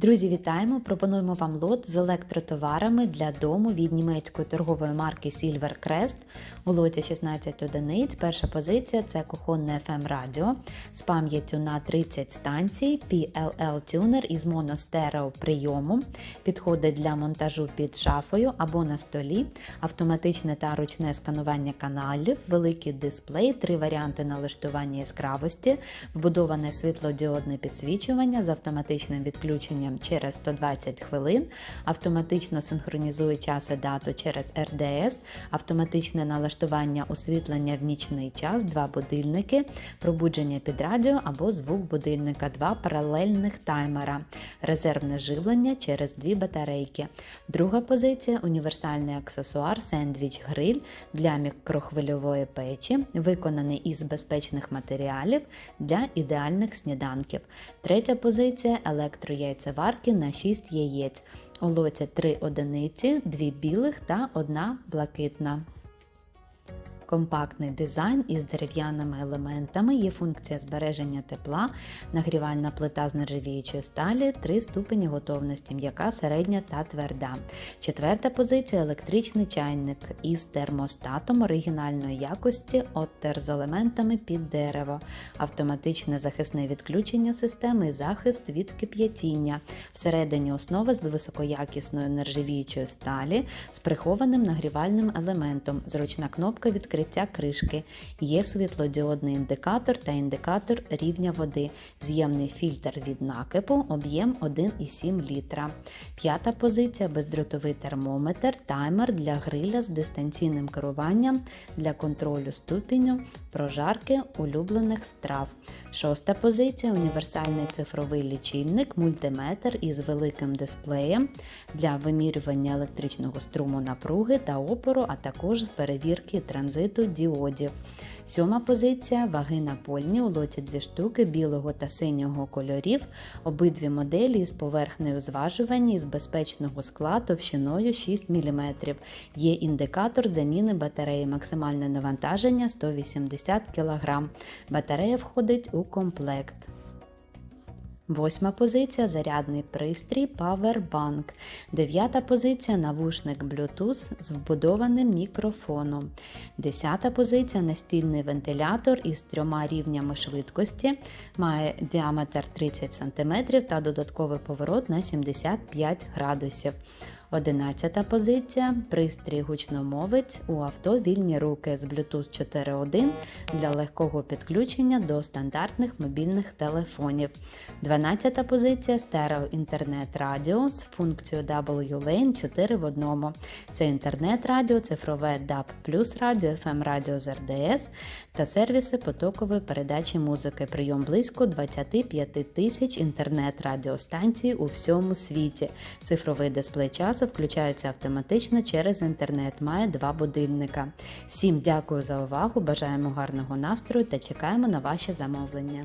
Друзі, вітаємо! Пропонуємо вам лот з електротоварами для дому від німецької торгової марки Silvercrest. У лоті 16 одиниць. Перша позиція це кухонне FM радіо з пам'яттю на 30 станцій, PLL тюнер із моностерео прийому. Підходить для монтажу під шафою або на столі, автоматичне та ручне сканування каналів, великий дисплей, три варіанти налаштування яскравості, вбудоване світлодіодне підсвічування з автоматичним відключенням через 120 хвилин, автоматично синхронізує час і дату через РДС, автоматичне налаштування освітлення в нічний час, два будильники, пробудження під радіо або звук будильника, два паралельних таймера, резервне живлення через дві батарейки. Друга позиція універсальний аксесуар сендвіч гриль для мікрохвильової печі, виконаний із безпечних матеріалів для ідеальних сніданків. Третя позиція електрояйцеварки на 6 яєць. Олоця 3 одиниці, 2 білих та 1 блакитна. Компактний дизайн із дерев'яними елементами, є функція збереження тепла, нагрівальна плита з нержавіючої сталі, 3 ступені готовності, м'яка, середня та тверда. Четверта позиція електричний чайник із термостатом оригінальної якості, оттер з елементами під дерево, автоматичне захисне відключення системи і захист від кип'ятіння. Всередині основа з високоякісної нержавіючої сталі з прихованим нагрівальним елементом, зручна кнопка відкриття відкриття кришки. Є світлодіодний індикатор та індикатор рівня води, з'ємний фільтр від накипу, об'єм 1,7 літра. П'ята позиція бездротовий термометр, таймер для гриля з дистанційним керуванням для контролю ступеню, прожарки улюблених страв. Шоста позиція універсальний цифровий лічильник, мультиметр із великим дисплеєм для вимірювання електричного струму напруги та опору, а також перевірки транзиту діодів. Сьома позиція ваги напольні у лоті дві штуки білого та синього кольорів, обидві моделі з поверхнею зважування із безпечного скла товщиною 6 мм. Є індикатор заміни батареї, максимальне навантаження 180 кг. Батарея входить у комплект. Восьма позиція зарядний пристрій Powerbank. Дев'ята позиція навушник Bluetooth з вбудованим мікрофоном. Десята позиція настільний вентилятор із трьома рівнями швидкості. Має діаметр 30 см та додатковий поворот на 75 градусів. Одинадцята позиція пристрій гучномовець у авто вільні руки з Bluetooth 4.1 для легкого підключення до стандартних мобільних телефонів. 12 позиція стерео інтернет-радіо з функцією W-Lane 4 в 1. Це інтернет-радіо, цифрове DAB радіо, FM радіо з РДС та сервіси потокової передачі музики. Прийом близько 25 тисяч інтернет-радіостанцій у всьому світі. Цифровий дисплей часу включається автоматично через інтернет. Має два будильника. Всім дякую за увагу! Бажаємо гарного настрою та чекаємо на ваші замовлення.